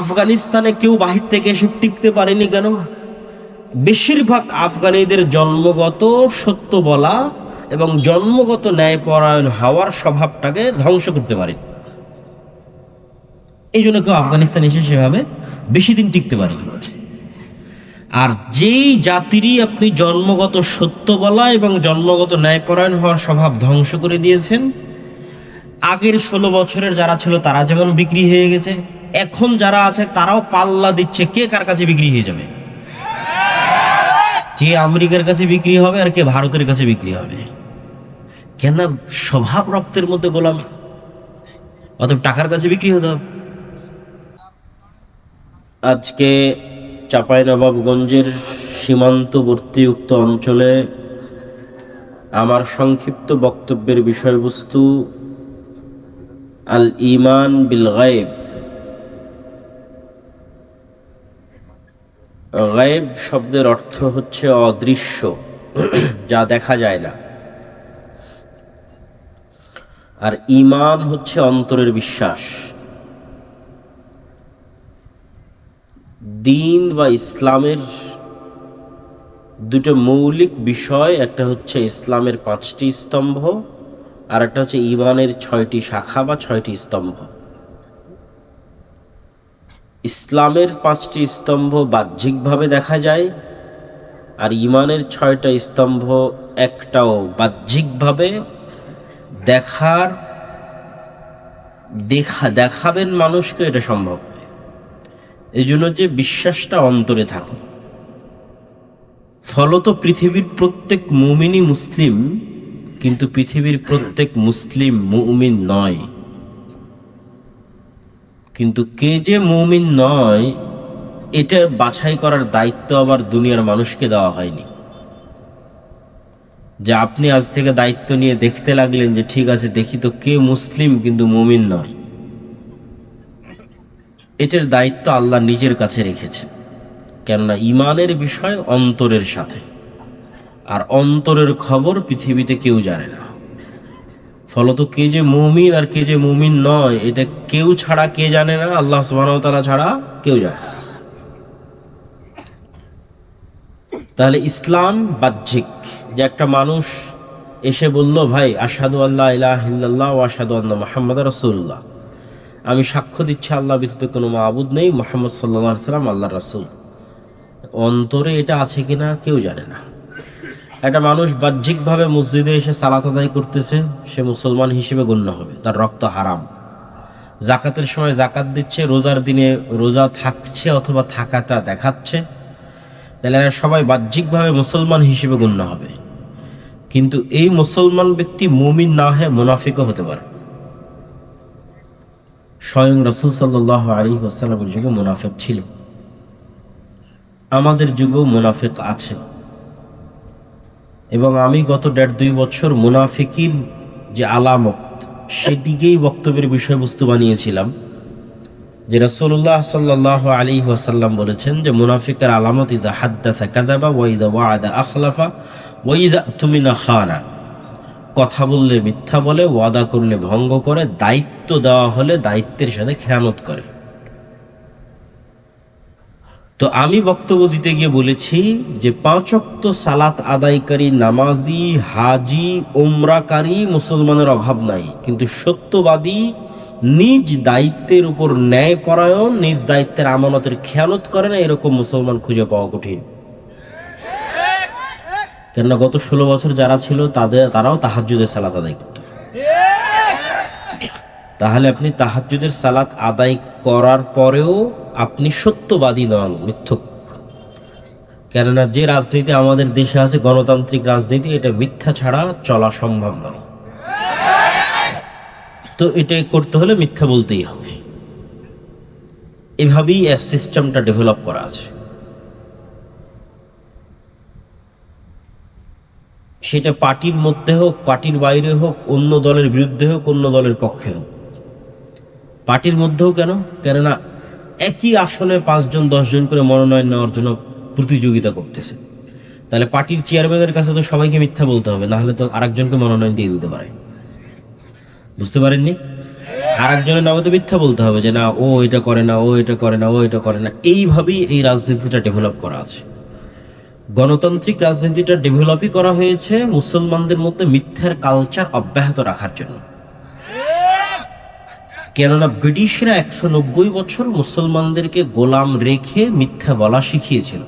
আফগানিস্তানে কেউ বাহির থেকে এসে টিকতে পারেনি কেন? বেশিরভাগ আফগানিদের জন্মগত সত্য বলা এবং জন্মগত ন্যায়পরায়ণ হওয়ার স্বভাবটাকে ধ্বংস করতে পারে। এই জন্য কেউ আফগানিস্তান এসে সেভাবে বেশি দিন টিকতে পারেনি। আর যেই জাতিরই আপনি জন্মগত সত্য বলা এবং জন্মগত ন্যায়পরায়ণ হওয়ার স্বভাব ধ্বংস করে দিয়েছেন, আগের ষোলো বছরের যারা ছিল তারা যেমন বিক্রি হয়ে গেছে এখন যারা আছে, তারাও পাল্লা দিচ্ছে, কে কার কাছে বিক্রি হয়ে যাবে? কে আমেরিকার কাছে বিক্রি হবে আর কে ভারতের কাছে বিক্রি হবে? কেন স্বভাব রক্তের মধ্যে গোলাম? অত টাকার কাছে বিক্রি হতে হবে। আজকে চাঁপাইনবাবগঞ্জের সীমান্তবর্তী উক্ত অঞ্চলে আমার সংক্ষিপ্ত বক্তব্যের বিষয়বস্তু আল ইমান বিল গায়েব গায়েব শব্দের অর্থ হচ্ছে অদৃশ্য, যা দেখা যায় না। আর ইমান হচ্ছে অন্তরের বিশ্বাস। দিন বা ইসলামের দুটো মৌলিক বিষয়, একটা হচ্ছে ইসলামের পাঁচটি স্তম্ভ, আর একটা হচ্ছে ইমানের ছয়টি শাখা বা ছয়টি স্তম্ভ। ইসলামের পাঁচটি স্তম্ভ বাহ্যিকভাবে দেখা যায় আর ইমানের ছয়টা স্তম্ভ একটাও বাহ্যিকভাবে দেখার, দেখা, দেখাবেন মানুষকে এটা সম্ভব এই জন্য যে বিশ্বাসটা অন্তরে থাকে। ফলত পৃথিবীর প্রত্যেক মুমিনই মুসলিম, কিন্তু পৃথিবীর প্রত্যেক মুসলিম মুমিন নয়। কিন্তু কে যে মুমিন নয়, এটা বাছাই করার দায়িত্ব আবার দুনিয়ার মানুষকে দেওয়া হয়নি। যে আপনি আজ থেকে দায়িত্ব নিয়ে দেখতে লাগলেন যে ঠিক আছে, দেখি তো কে মুসলিম কিন্তু মুমিন নয়। এটার দায়িত্ব আল্লাহ নিজের কাছে রেখেছে কেননা ইমানের বিষয় অন্তরের সাথে। আর অন্তরের খবর পৃথিবীতে কেউ জানে না। ফলত কে যে মুমিন আর কে যে মুমিন নয়, এটা কেউ ছাড়া কে জানে না, আল্লাহ সুবাহতালা ছাড়া কেউ জানে না। তাহলে ইসলাম বাহ্যিক। যে একটা মানুষ এসে বলল, ভাই আসাদু আল্লাহ ইলাহিল্লাহ ও আসাদু আল্লাহ মোহাম্মদ রসুল্লাহ আমি সাক্ষ্য দিচ্ছি, আল্লাহ ব্যতীত কোনো মাহবুদ নেই, মোহাম্মদ সাল্লা সাল্লাম আল্লাহ রাসুল। অন্তরে এটা আছে কিনা কেউ জানে না। একটা মানুষ বাহ্যিকভাবে মসজিদে এসে সালাত আদায় করতেছে, সে মুসলমান হিসেবে গণ্য হবে। তার রক্ত হারাম। জাকাতের সময় জাকাত দিচ্ছে, রোজার দিনে রোজা থাকছে অথবা থাকাটা দেখাচ্ছে। তাহলে এরা সবাই বাহ্যিকভাবে মুসলমান হিসেবে গণ্য হবে। কিন্তু এই মুসলমান ব্যক্তি মুমিন না হয়ে মুনাফিকও হতে পারে। স্বয়ং রসুল সাল্লাহ আলী ওসালামের যুগে মুনাফেক ছিল। আমাদের যুগেও মুনাফেক আছে। এবং আমি গত দেড় দুই বছর মুনাফিকির যে আলামত সেটিকেই বক্তব্যের বিষয়বস্তু বানিয়েছিলাম, যে রসুল্লাহ সাল্লাহ আলী ওয়াসাল্লাম বলেছেন যে মুনাফিকের আলামত ইজা হাদ্দাসা কাজাবা ওয়াইদা ওয়াদা আখলাফা ওয়াইদা তুমিনা খানা। কথা বললে মিথ্যা বলে, ওয়াদা করলে ভঙ্গ করে, দায়িত্ব দেওয়া হলে দায়িত্বের সাথে খেয়ানত করে। তো আমি বক্তব্য দিতে গিয়ে বলেছি যে পাঁচক্ত সালাত আদায়কারী নামাজি, হাজি ওমরাকারী মুসলমানের অভাব নাই। কিন্তু সত্যবাদী নিজ দায়িত্বের উপর ন্যায় পরায়ণ নিজ দায়িত্বের আমানতের খেয়ালত করে না, এরকম মুসলমান খুঁজে পাওয়া কঠিন। কেননা গত ষোলো বছর যারা ছিল, তাদের তারাও তাহাজ্জুদের সালাত আদায় করত। তাহলে আপনি তাহাজ্জুদের সালাত আদায় করার পরেও আপনি সত্যবাদী নন, মিথ্যক। কেননা যে রাজনীতি আমাদের দেশে আছে, গণতান্ত্রিক রাজনীতি, এটা মিথ্যা ছাড়া চলা সম্ভব নয়। তো এটা করতে হলে মিথ্যা বলতেই হবে। এভাবেই সিস্টেমটা ডেভেলপ করা আছে। সেটা পার্টির মধ্যে হোক, পার্টির বাইরে হোক, অন্য দলের বিরুদ্ধে হোক, অন্য দলের পক্ষে হোক। পার্টির মধ্যেও কেন? কেননা একই আসনে পাঁচজন, দশজন করে মনোনয়ন নেওয়ার জন্য প্রতিযোগিতা করতেছে। তাহলে পার্টির চেয়ারম্যানের কাছে তো সবাইকে মিথ্যা বলতে হবে, না হলে তো আরেকজনকে মনোনয়ন দিয়ে দিতে পারে। বুঝতে পারেননি? আর একজনের নামে তো মিথ্যা বলতে হবে যে, না, ও এটা করে না, ও এটা করে না, ও এটা করে না। এইভাবেই এই রাজনীতিটা ডেভেলপ করা আছে। গণতান্ত্রিক রাজনীতিটা ডেভেলপই করা হয়েছে মুসলমানদের মধ্যে মিথ্যার কালচার অব্যাহত রাখার জন্য। কেননা ব্রিটিশরা একশো নব্বই বছর মুসলমানদেরকে গোলাম রেখে মিথ্যা বলা শিখিয়েছিল।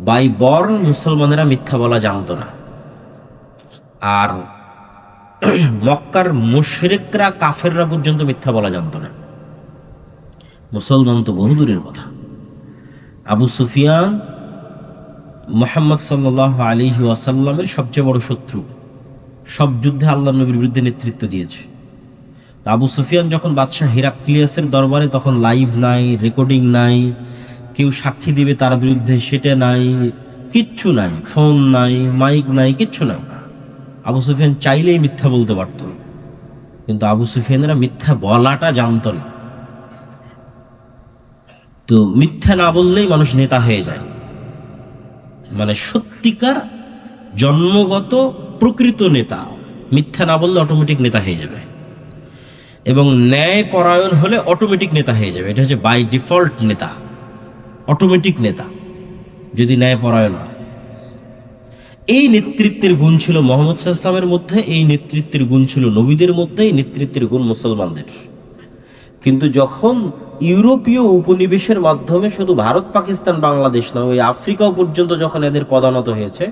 বাই বর্ণ মুসলমানেরা মিথ্যা বলা জানত না। আর মক্কার মুশরিকরা কাফেররা পর্যন্ত মিথ্যা বলা জানত না। মুসলমান তো বহু দূরের কথা। আবু সুফিয়ান মোহাম্মদ সাল্লাহ আলী ওয়াসাল্লামের সবচেয়ে বড় শত্রু। সব যুদ্ধে আল্লাহ নবীর বিরুদ্ধে নেতৃত্ব দিয়েছে। আবু সুফিয়ান যখন বাদশাহ হিরাক্লিয়াসের দরবারে, তখন লাইভ নাই, রেকর্ডিং নাই, কেউ সাক্ষী দিবে তার বিরুদ্ধে সেটা নাই, কিচ্ছু নাই, ফোন নাই, মাইক নাই, কিচ্ছু নাই। আবু সুফিয়ান চাইলেই মিথ্যা বলতে পারত। কিন্তু আবু সুফিয়ানরা মিথ্যা বলাটা জানতো না। তো মিথ্যা না বললেই মানুষ নেতা হয়ে যায়। মানে সত্যিকার জন্মগত প্রকৃত নেতা, মিথ্যা না বললে অটোমেটিক নেতা হয়ে যাবে। এবং ন্যায় পরায়ণ হলে অটোমেটিক নেতা হয়ে যাবে। এটা হচ্ছে বাই ডিফল্ট নেতা। অটোমেটিক নেতা। যদি ন্যায় পরায়ণ হয়। এই নেতৃত্বের গুণ ছিল মোহাম্মদ ইসলামের মধ্যে, এই নেতৃত্বের গুণ ছিল নবীদের মধ্যে, এই নেতৃত্বের গুণ মুসলমানদের। কিন্তু যখন ইউরোপীয় উপনিবেশের মাধ্যমে শুধু ভারত, পাকিস্তান, বাংলাদেশ নয় ওই আফ্রিকাও পর্যন্ত যখন এদের পদানত হয়েছে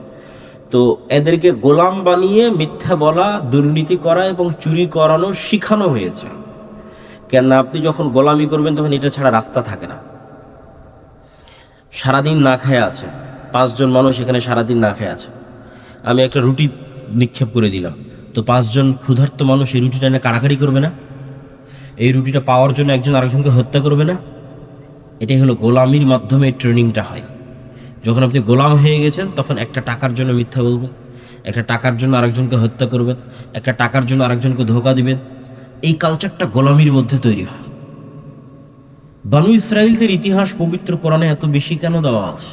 তো এদেরকে গোলাম বানিয়ে মিথ্যা বলা, দুর্নীতি করা এবং চুরি করানো শিখানো হয়েছে। কেন আপনি যখন গোলামি করবেন তখন এটা ছাড়া রাস্তা থাকে না। সারাদিন না খেয়ে আছে। পাঁচজন মানুষ এখানে সারাদিন না খেয়ে আছে। আমি একটা রুটি নিক্ষেপ করে দিলাম। তো পাঁচজন ক্ষুধার্ত মানুষ এই রুটিটা নিয়ে কাড়াকাড়ি করবে না? এই রুটিটা পাওয়ার জন্য একজন আরেকজনকে হত্যা করবে না? এটাই হলো গোলামির মাধ্যমে ট্রেনিংটা হয়। যখন আপনি গোলাম হয়ে গেছেন, তখন একটা টাকার জন্য মিথ্যা বলবেন, একটা টাকার জন্য আরেকজনকে হত্যা করবেন, একটা টাকার জন্য আরেকজনকে ধোকা দিবেন। এই কালচারটা গোলামির মধ্যে তৈরি হয়। বানু ইসরায়েলদের ইতিহাস পবিত্র কোরআনে এত বেশি কেন দেওয়া আছে?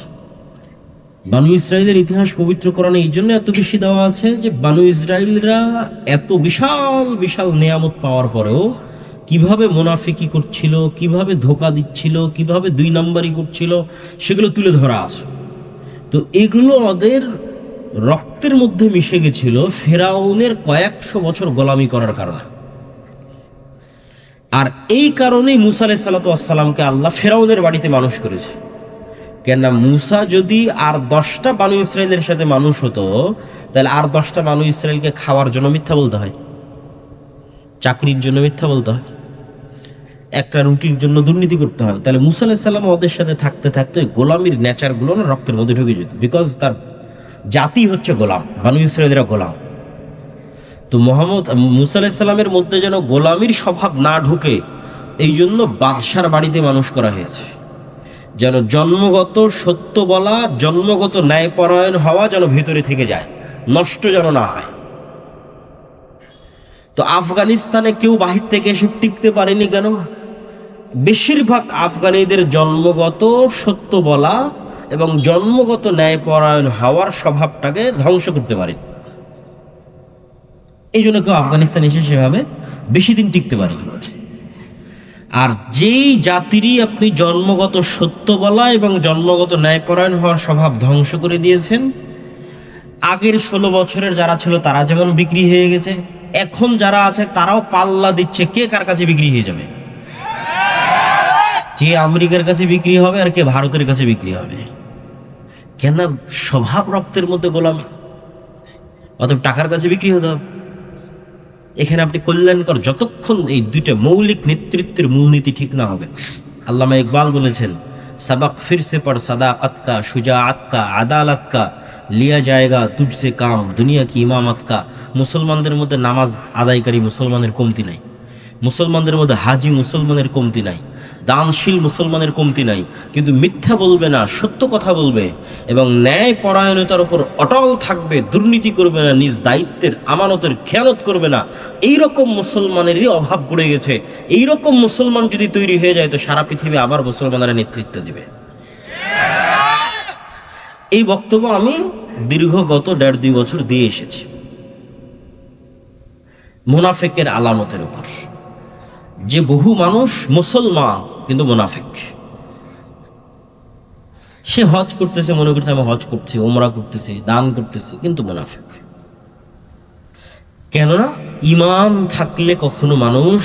বানু ইসরায়েলের ইতিহাস পবিত্র কোরআনে এই জন্য এত বেশি দেওয়া আছে যে বানু ইসরায়েলরা এত বিশাল বিশাল নেয়ামত পাওয়ার পরেও কীভাবে মোনাফিকি করছিল, কীভাবে ধোকা দিচ্ছিল, কীভাবে দুই নাম্বারই করছিল, সেগুলো তুলে ধরা আছে। তো এগুলো ওদের রক্তের মধ্যে মিশে গেছিল ফেরাউনের কয়েকশো বছর গোলামি করার কারণে। আর এই কারণেই মুসা আলাই আল্লাহ ফেরাউনের বাড়িতে মানুষ করেছে। কেননা মুসা যদি আর দশটা বানু ইসরায়েলের সাথে মানুষ হতো, তাহলে আর দশটা বানু ইসরায়েলকে খাওয়ার জন্য মিথ্যা বলতে হয়, চাকরির জন্য মিথ্যা বলতে হয়। একটা রুটির জন্য দুর্নীতি করতে হয়। তাহলে মুসা আলাহিসাল্লাম ওদের সাথে থাকতে থাকতে গোলামির নেচারগুলো না রক্তের মধ্যে ঢুকে যেত। বিকজ তার জাতি হচ্ছে গোলাম, বানু ইসরায়েলরা গোলাম। তো মোহাম্মদ, মুসা আলাহিসাল্লামের মধ্যে যেন গোলামির স্বভাব না ঢুকে এই জন্য বাদশার বাড়িতে মানুষ করা হয়েছে। যেন জন্মগত সত্য বলা, জন্মগত ন্যায়পরায়ণ হওয়া যেন ভেতরে থেকে যায়, নষ্ট যেন না হয়। তো আফগানিস্তানে কেউ বাহির থেকে এসে টিকতে পারেনি কেন? বেশিরভাগ আফগানিদের জন্মগত সত্য বলা এবং জন্মগত ন্যায়পরায়ণ হওয়ার স্বভাবটাকে ধ্বংস করতে পারে। এই জন্য কেউ আফগানিস্তান এসে সেভাবে বেশি দিন টিকতে পারে আর যেই জাতিরই আপনি জন্মগত সত্য বলা এবং জন্মগত ন্যায়পরায়ণ হওয়ার স্বভাব ধ্বংস করে দিয়েছেন, আগের ষোলো বছরের যারা ছিল তারা যেমন বিক্রি হয়ে গেছে, এখন যারা আছে তারাও পাল্লা দিচ্ছে কে কার কাছে বিক্রি হয়ে যাবে। কে আমেরিকার কাছে বিক্রি হবে আর কে ভারতের কাছে বিক্রি হবে? কেন স্বভাব রক্তের মধ্যে গোলাম? অতএব টাকার কাছে বিক্রি হতে হবে। এখানে আপনি কল্যাণকর, যতক্ষণ এই দুইটা মৌলিক নেতৃত্বের মূলনীতি ঠিক না হবে, আল্লামা ইকবাল বলেছেন, সাবাক ফিরসে পর সাদা আতকা সুজা আতকা আদাল আতকা লিয়া জায়গা তুটছে কাম, দুনিয়া কি ইমাম আতকা মুসলমানদের মধ্যে নামাজ আদায়কারী মুসলমানের কমতি নাই। মুসলমানদের মধ্যে হাজি মুসলমানের কমতি নাই। দানশীল মুসলমানের কমতি নাই। কিন্তু মিথ্যা বলবে না, সত্য কথা বলবে এবং ন্যায় পরায়ণতার উপর অটল থাকবে, দুর্নীতি করবে না, নিজ দায়িত্বের আমানতের খেয়ানত করবে না। এই রকম মুসলমানেরই অভাব পড়ে গেছে। এই রকম মুসলমান যদি তৈরি হয়ে যায়, তো সারা পৃথিবী আবার মুসলমানেরা নেতৃত্ব দিবে। এই বক্তব্য আমি দীর্ঘ গত দেড় দুই বছর দিয়ে এসেছি। মুনাফেকের আলামতের উপর। যে বহু মানুষ মুসলমান কিন্তু মুনাফিক। সে হজ করতেছে, মনে করছে আমি হজ করছি ওমরা করতেছি, দান করতেছি, কিন্তু মুনাফিক। কেননা ইমান থাকলে কখনো মানুষ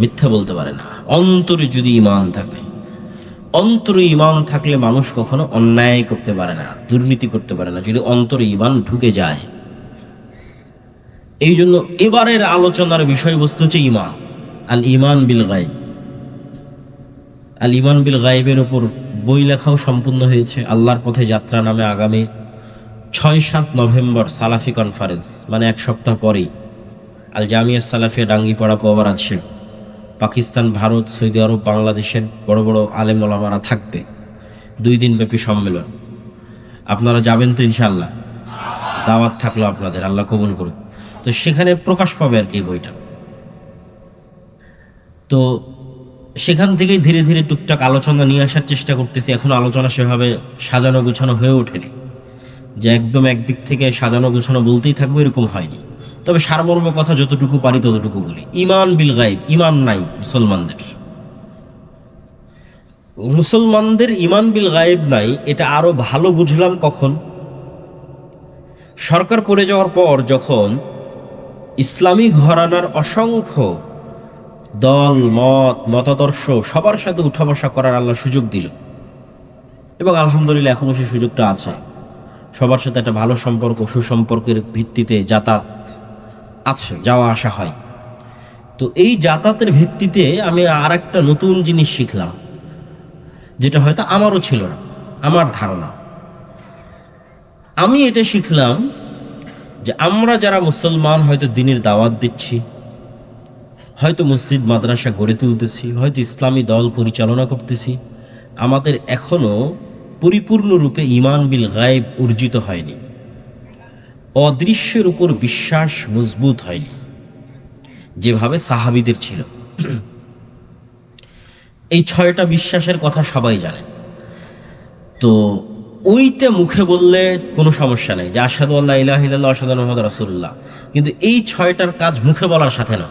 মিথ্যা বলতে পারে না। অন্তরে যদি ইমান থাকে, অন্তরে ইমান থাকলে মানুষ কখনো অন্যায় করতে পারে না, দুর্নীতি করতে পারে না, যদি অন্তরে ইমান ঢুকে যায়। এই জন্য এবারের আলোচনার বিষয়বস্তু হচ্ছে ইমান আল ইমান বিল গাইব আল ইমান বিল গাইবের ওপর বই লেখাও সম্পূর্ণ হয়েছে আল্লাহর পথে যাত্রা নামে আগামী ছয় সাত নভেম্বর সালাফি কনফারেন্স মানে এক সপ্তাহ পরেই। আল জামিয়া সালাফিয়া ডাঙ্গিপাড়া পোয়াবার আছে পাকিস্তান, ভারত, সৌদি আরব, বাংলাদেশের বড় বড় আলেম ওলামারা থাকবে। দুই দিন ব্যাপী সম্মেলন। আপনারা যাবেন তো ইনশাল্লাহ দাওয়াত থাকল আপনাদের, আল্লাহ কবুল করুন তো সেখানে প্রকাশ পাবে আর কি বইটা। তো সেখান থেকেই ধীরে ধীরে টুকটাক আলোচনা নিয়ে আসার চেষ্টা করতেছি। এখন আলোচনা সেভাবে সাজানো গুছানো হয়ে ওঠেনি। যে একদম একদিক থেকে সাজানো গুছানো বলতেই থাকব এরকম হয়নি। তবে সারমর্ম কথা যতটুকু পারি ততটুকু বলি। ইমান বিল গাইব ইমান নাই মুসলমানদের। মুসলমানদের ইমান বিল গায়েব নাই, এটা আরও ভালো বুঝলাম কখন? সরকার পড়ে যাওয়ার পর যখন ইসলামী ঘরানার অসংখ্য দল, মত, মতাদর্শ, সবার সাথে উঠা বসা করার আল্লাহ সুযোগ দিল। এবং আলহামদুলিল্লাহ এখনও সেই সুযোগটা আছে। সবার সাথে একটা ভালো সম্পর্ক, সুসম্পর্কের ভিত্তিতে যাতায়াত আছে, যাওয়া আসা হয়। তো এই যাতায়াতের ভিত্তিতে আমি আর একটা নতুন জিনিস শিখলাম, যেটা হয়তো আমারও ছিল না, আমার ধারণা। আমি এটা শিখলাম যে আমরা যারা মুসলমান হয়তো দিনের দাওয়াত দিচ্ছি হয়তো মসজিদ, মাদ্রাসা গড়ে তুলতেছি, হয়তো ইসলামী দল পরিচালনা করতেছি। আমাদের এখনও পরিপূর্ণরূপে ইমান বিল গায়েব অর্জিত হয়নি। অদৃশ্যের উপর বিশ্বাস মজবুত হয়নি, যেভাবে সাহাবিদের ছিল। এই ছয়টা বিশ্বাসের কথা সবাই জানে। তো ওইটা মুখে বললে কোনো সমস্যা নেই যে আসাদু আল্লাহ ইলাহ ইল্লাল্লাহ আসাদু মোহাম্মদ রাসুল্লাহ কিন্তু এই ছয়টার কাজ মুখে বলার সাথে না।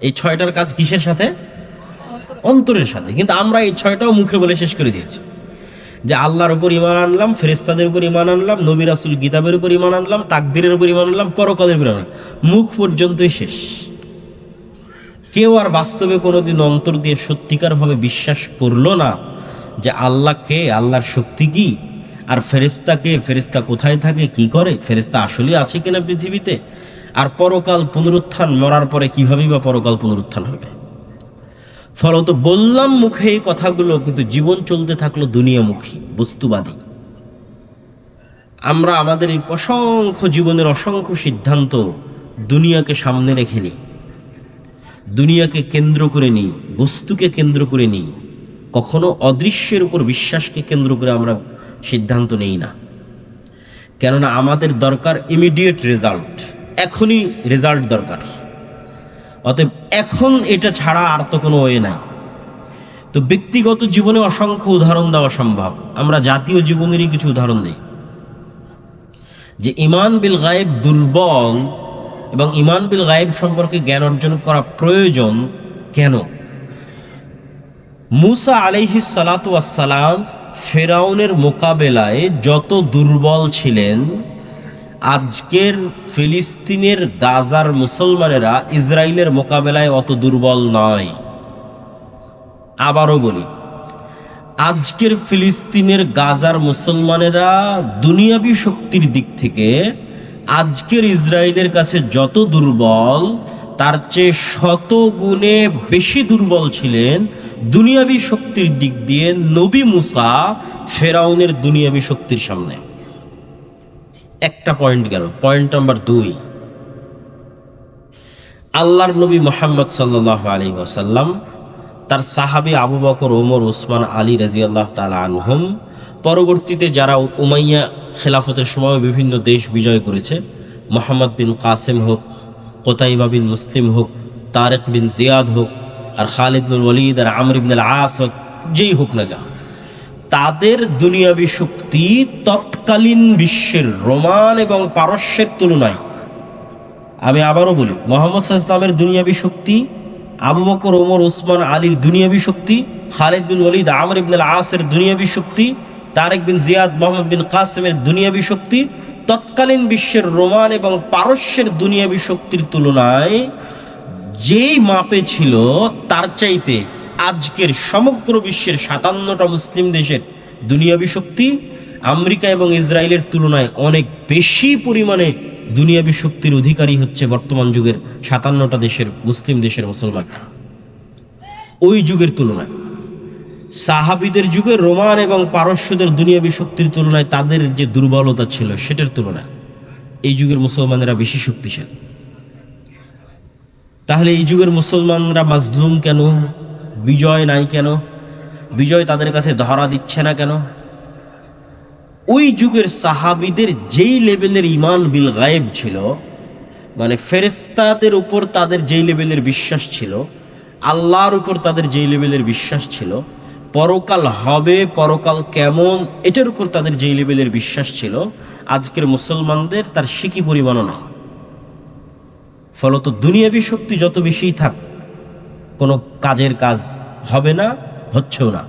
এই ছয়টার কাজ কিসের সাথে? অন্তরের সাথে। কিন্তু আমরা এই ছয়টাও মুখে বলে শেষ করে দিয়েছি। যে আল্লাহর উপর ইমান আনলাম ফেরেস্তাদের উপর ইমান আনলাম, নবী রাসুল গীতাবের উপর ইমান আনলাম, তাকদিরের উপর ইমান আনলাম, পরকালের উপর আনলাম। মুখ পর্যন্তই শেষ। কেউ আর বাস্তবে কোনোদিন অন্তর দিয়ে সত্যিকারভাবে বিশ্বাস করল না যে আল্লাহ কে, আল্লাহর শক্তি কি, আর ফেরেস্তা কে ফেরেস্তা কোথায় থাকে, কি করে ফেরেস্তা আসলে আছে কিনা পৃথিবীতে? আর পরকাল পুনরুত্থান মরার পরে কিভাবেই বা পরকাল পুনরুত্থান হবে? ফলত বললাম মুখে এই কথাগুলো, কিন্তু জীবন চলতে থাকল দুনিয়ামুখী, বস্তুবাদী। আমরা আমাদের এই অসংখ্য জীবনের অসংখ্য সিদ্ধান্ত দুনিয়াকে সামনে রেখে নিই। দুনিয়াকে কেন্দ্র করে নিই, বস্তুকে কেন্দ্র করে নিই। কখনো অদৃশ্যের উপর বিশ্বাসকে কেন্দ্র করে আমরা সিদ্ধান্ত নেই না। কেননা আমাদের দরকার ইমিডিয়েট রেজাল্ট এখনই রেজাল্ট দরকার। অতএব এখন এটা ছাড়া আর তো কোনো ওয়ে নাই। তো ব্যক্তিগত জীবনে অসংখ্য উদাহরণ দেওয়া সম্ভব। আমরা জাতীয় জীবনেরই কিছু উদাহরণ দিই। যে ইমান বিল গায়েব দুর্বল এবং ইমান বিল গায়েব সম্পর্কে জ্ঞান অর্জন করা প্রয়োজন কেন? মুসা আলাইহি সালাতাম ফেরাউনের মোকাবেলায় যত দুর্বল ছিলেন আজকের ফিলিস্তিনের গাজার মুসলমানেরা ইসরায়েলের মোকাবেলায় অত দুর্বল নয়। আবারও বলি, আজকের ফিলিস্তিনের গাজার মুসলমানেরা দুনিয়াবী শক্তির দিক থেকে আজকের ইসরায়েলের কাছে যত দুর্বল, তার চেয়ে শত গুণে বেশি দুর্বল ছিলেন দুনিয়াবী শক্তির দিক দিয়ে নবী মুসা ফেরাউনের দুনিয়াবী শক্তির সামনে। একটা পয়েন্ট গেল। পয়েন্ট নাম্বার দুই। আল্লাহর নবী মোহাম্মদ সাল্লাহ আলী ওয়াসাল্লাম, তার সাহাবি আবু বকর, ওমর, ওসমান, আলী রাজিয়াল্লাহ তালা আনহম, পরবর্তীতে যারা উমাইয়া খেলাফতের সময় বিভিন্ন দেশ বিজয় করেছে, মোহাম্মদ বিন কাসেম হোক, কোতাইবা বিন মুসলিম হোক, তারেক বিন জিয়াদ হোক, আর খালিদ বিন ওয়ালিদ, আর আমর ইবনুল আস হোক, যেই হোক না কেন। তাদের দুনিয়াবি শক্তি তৎকালীন বিশ্বের রোমান এবং পারস্যের তুলনায়। আমি আবারও বলি, মোহাম্মদ ইসলামের দুনিয়াবি শক্তি, আবু বকর, ওমর ওসমান আলীর দুনিয়াবি শক্তি, খালিদ বিন ওলিদ আমর ইবনুল আসের দুনিয়াবী শক্তি, তারেক বিন জিয়াদ, মোহাম্মদ বিন কাসেমের দুনিয়াবি শক্তি, তৎকালীন বিশ্বের রোমান এবং পারস্যের দুনিয়াবি শক্তির তুলনায় যেই মাপে ছিল, তার চাইতে আজকের সমগ্র বিশ্বের সাতান্নটা মুসলিম দেশের দুনিয়াবী শক্তি আমেরিকা এবং ইসরায়েলের তুলনায় অনেক বেশি পরিমাণে দুনিয়াবী শক্তির অধিকারী হচ্ছে বর্তমান যুগের সাতান্নটা দেশের মুসলিম দেশের মুসলমান। ওই যুগের তুলনায়। সাহাবিদের যুগে রোমান এবং পারস্যদের দুনিয়াবী শক্তির তুলনায় তাদের যে দুর্বলতা ছিল সেটার তুলনায় এই যুগের মুসলমানেরা বেশি শক্তিশালী। তাহলে এই যুগের মুসলমানরা মাজলুম কেন? বিজয় নাই কেন? বিজয় তাদের কাছে ধরা দিচ্ছে না কেন? ওই যুগের সাহাবিদের যেই লেভেলের ইমান বিল গায়েব ছিল মানে ফেরেস্তাদের উপর তাদের যেই লেভেলের বিশ্বাস ছিল, আল্লাহর উপর তাদের যেই লেভেলের বিশ্বাস ছিল, পরকাল হবে, পরকাল কেমন, এটার উপর তাদের যেই লেভেলের বিশ্বাস ছিল, আজকের মুসলমানদের তার সিকি পরিমাণও না। ফলত দুনিয়াবী শক্তি যত বেশিই থাক কোনো কাজের কাজ হবে না হচ্ছেও না।